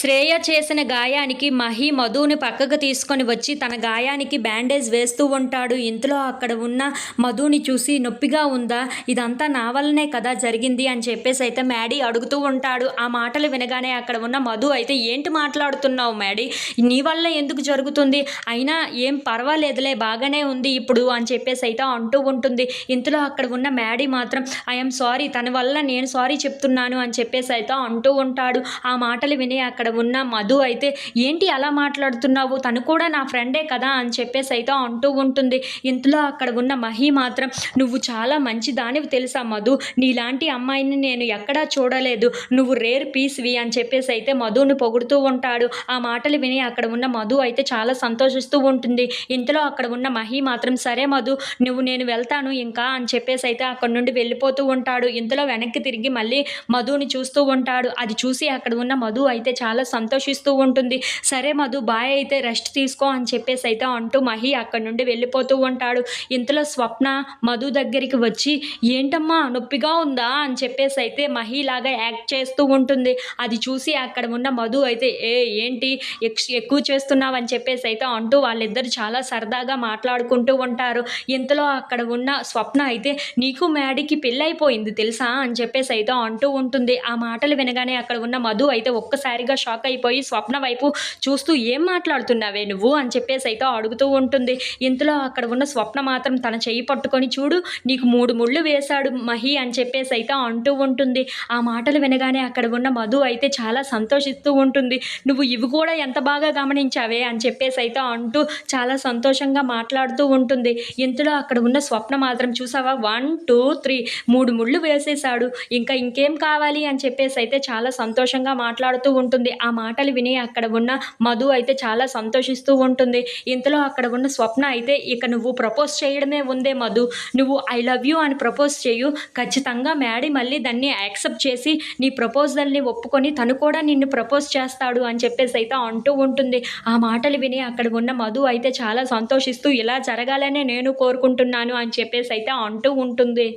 శ్రేయ చేసిన గాయానికి మహి మధుని పక్కకు తీసుకొని వచ్చి తన గాయానికి బ్యాండేజ్ వేస్తూ ఉంటాడు. ఇంతలో అక్కడ ఉన్న మధుని చూసి నొప్పిగా ఉందా? ఇదంతా నా వల్లనే కదా జరిగింది అని చెప్పేసి అయితే మ్యాడీ అడుగుతూ ఉంటాడు. ఆ మాటలు వినగానే అక్కడ ఉన్న మధు అయితే ఏంటి మాట్లాడుతున్నావు మ్యాడీ? నీ వల్ల ఎందుకు జరుగుతుంది? అయినా ఏం పర్వాలేదులే బాగానే ఉంది ఇప్పుడు అని చెప్పేసి అయితే అంటూ ఉంటుంది. ఇంతలో అక్కడ ఉన్న మ్యాడీ మాత్రం ఐఎమ్ సారీ తన వల్ల నేను సారీ చెప్తున్నాను అని చెప్పేసి అయితే అంటూ ఉంటాడు. ఆ మాటలు విని అక్కడ ఉన్న మధు అయితే ఏంటి అలా మాట్లాడుతున్నావు? తను కూడా నా ఫ్రెండే కదా అని చెప్పేసి అయితే అంటూ ఉంటుంది. ఇంతలో అక్కడ ఉన్న మహి మాత్రం నువ్వు చాలా మంచి దానివి తెలుసా మధు. నీలాంటి అమ్మాయిని నేను ఎక్కడా చూడలేదు. నువ్వు రేర్ పీస్వి అని చెప్పేసి అయితే మధుని పొగుడుతూ ఉంటాడు. ఆ మాటలు విని అక్కడ ఉన్న మధు అయితే చాలా సంతోషిస్తూ ఉంటుంది. ఇంతలో అక్కడ ఉన్న మహి మాత్రం సరే మధు నువ్వు నేను వెళ్తాను ఇంకా అని చెప్పేసి అయితే అక్కడ నుండి వెళ్ళిపోతూ ఉంటాడు. ఇంతలో వెనక్కి తిరిగి మళ్ళీ మధుని చూస్తూ ఉంటాడు. అది చూసి అక్కడ ఉన్న మధు అయితే చాలా సంతోషిస్తూ ఉంటుంది. సరే మధు బాయ్ అయితే రెస్ట్ తీసుకో అని చెప్పేసి అయితే అంటూ మహి అక్కడ నుండి వెళ్ళిపోతూ ఉంటాడు. ఇంతలో స్వప్న మధు దగ్గరికి వచ్చి ఏంటమ్మా నొప్పిగా ఉందా? అని చెప్పేసి అయితే మహి లాగా యాక్ట్ చేస్తూ ఉంటుంది. అది చూసి అక్కడ ఉన్న మధు అయితే ఏ ఏంటి? ఎక్స్- ఎక్కువ చేస్తున్నావు? అని చెప్పేసి అయితే అంటూ వాళ్ళిద్దరు చాలా సరదాగా మాట్లాడుకుంటూ ఉంటారు. ఇంతలో అక్కడ ఉన్న స్వప్న అయితే నీకు మ్యాడీకి పెళ్ళైపోయింది తెలుసా? అని చెప్పేసి అయితే అంటూ ఉంటుంది. ఆ మాటలు వినగానే అక్కడ ఉన్న మధు అయితే ఒక్కసారిగా షాక్ అయిపోయి స్వప్న వైపు చూస్తూ ఏం మాట్లాడుతున్నావే నువ్వు? అని చెప్పేసి అయితే అడుగుతూ ఉంటుంది. ఇంతలో అక్కడ ఉన్న స్వప్న మాత్రం తన చెయ్యి పట్టుకొని చూడు నీకు మూడు ముళ్ళు వేశాడు మహి అని చెప్పేసి అయితే అంటూ ఉంటుంది. ఆ మాటలు వినగానే అక్కడ ఉన్న మధు అయితే చాలా సంతోషిస్తూ ఉంటుంది. నువ్వు ఇవి కూడా ఎంత బాగా గమనించావే? అని చెప్పేసి అయితే అంటూ చాలా సంతోషంగా మాట్లాడుతూ ఉంటుంది. ఇంతలో అక్కడ ఉన్న స్వప్న మాత్రం చూసావా? వన్ టూ త్రీ మూడు ముళ్ళు వేసేశాడు. ఇంకా ఇంకేం కావాలి? అని చెప్పేసి అయితే చాలా సంతోషంగా మాట్లాడుతూ ఉంటుంది. ఆ మాటలు విని అక్కడ ఉన్న మధు అయితే చాలా సంతోషిస్తూ ఉంటుంది. ఇంతలో అక్కడ ఉన్న స్వప్న అయితే ఇక నువ్వు ప్రపోజ్ చేయడమే ఉందే మధు. నువ్వు ఐ లవ్ యూ అని ప్రపోజ్ చేయు. ఖచ్చితంగా మ్యాడీ మళ్ళీ దాన్ని యాక్సెప్ట్ చేసి నీ ప్రపోజల్ని ఒప్పుకొని తను కూడా నిన్ను ప్రపోజ్ చేస్తాడు అని చెప్పేసి అయితే అంటూ ఉంటుంది. ఆ మాటలు విని అక్కడ ఉన్న మధు అయితే చాలా సంతోషిస్తూ ఇలా జరగాలనే నేను కోరుకుంటున్నాను అని చెప్పేసి అయితే అంటూ ఉంటుంది.